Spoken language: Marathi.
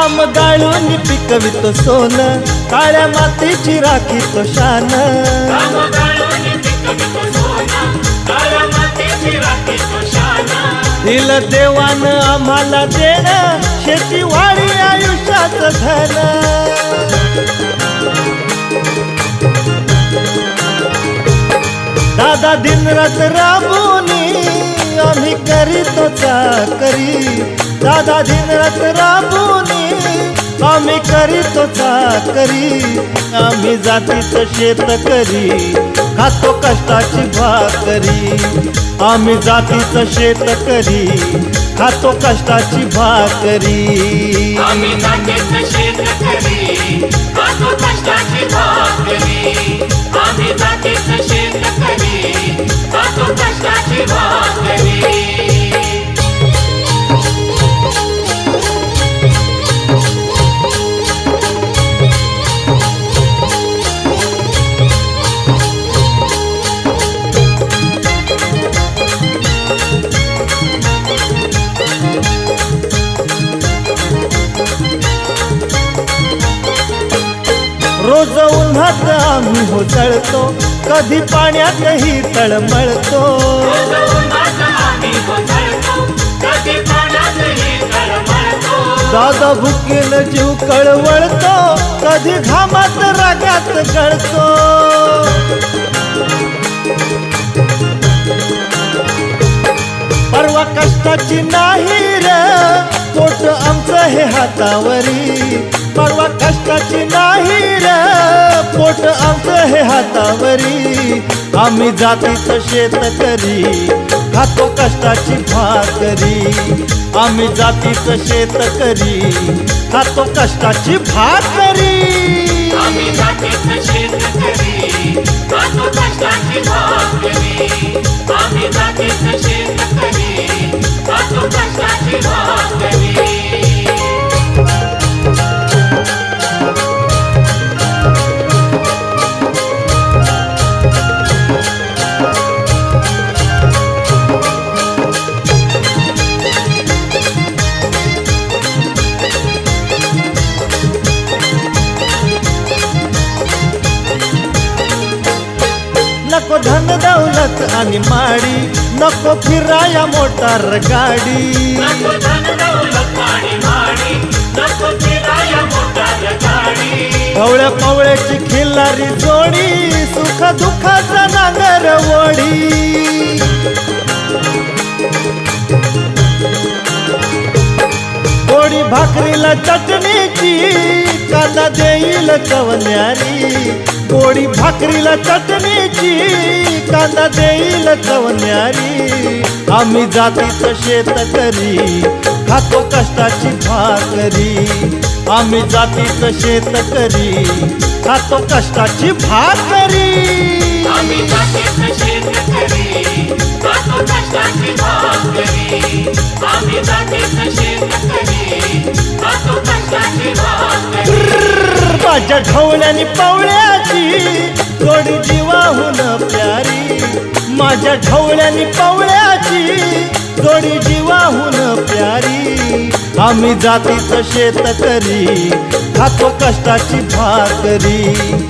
घाम गाळून पिकवितो सोन. काळ्या मातीची मातीची राखीतो शाना. दिल देवान आम्हाला देण शेती वाढी आयुष्यात धन. दादा दिनरात राबूनी आम्ही करीतो चाकरी. दादा दिन दिनरात राबोनी आम्ही करीतो चाकरी. आम्ही जातीच शेत करी. खातो कष्टाची भाकरी. आम्ही जातीच शेत करी. खातो कष्टाची भाकरी. आम्ही जातीचं शेतकरी खातो कष्टाची भाकरी. आम्ही जातीचं शेतकरी खातो रोज उन्हात आम्ही हो जळतो कधी पाण्यातही तळमळतो. दादा भुकेल जीव कळवळतो कधी घामात रागात गळतो. परवा कष्टाची नाही रे पोट आमचं हे हातावरी. कष्टाची नाही रे पोट आमचं हे हातावरी. आम्ही जातीचं शेतकरी खातो कष्टाची भाकरी. आम्ही जातीचं शेतकरी खातो कष्टाची भाकरी. आम्ही जातीचं शेतकरी खातो कष्टाची नको धन दौलत आणि माडी नको फिराया मोटार गाडी. पवळ्या पवळ्याची खिल्लारी जोडी सुख दुःखाचा नांगर वडी भाकरीला चटणीची कांदा देईल चवन्यारी गोडी भाकरीला चटणीची कांदा देईल चवन्यारी आम्ही जातीचं शेतकरी खातो कष्टाची भाकरी. आम्ही जातीचं शेतकरी खातो कष्टाची भाकरी. आम्ही खातो कष्टाची भाकरी आम्ही माझ्या ढवळ्यानी पावळ्याची जोडी जीवाहून माझ्या ठवण्यानी पावळ्याची जोडी जीवाहून प्यारी. आम्ही जातीचं शेतकरी खातो कष्टाची भाकरी.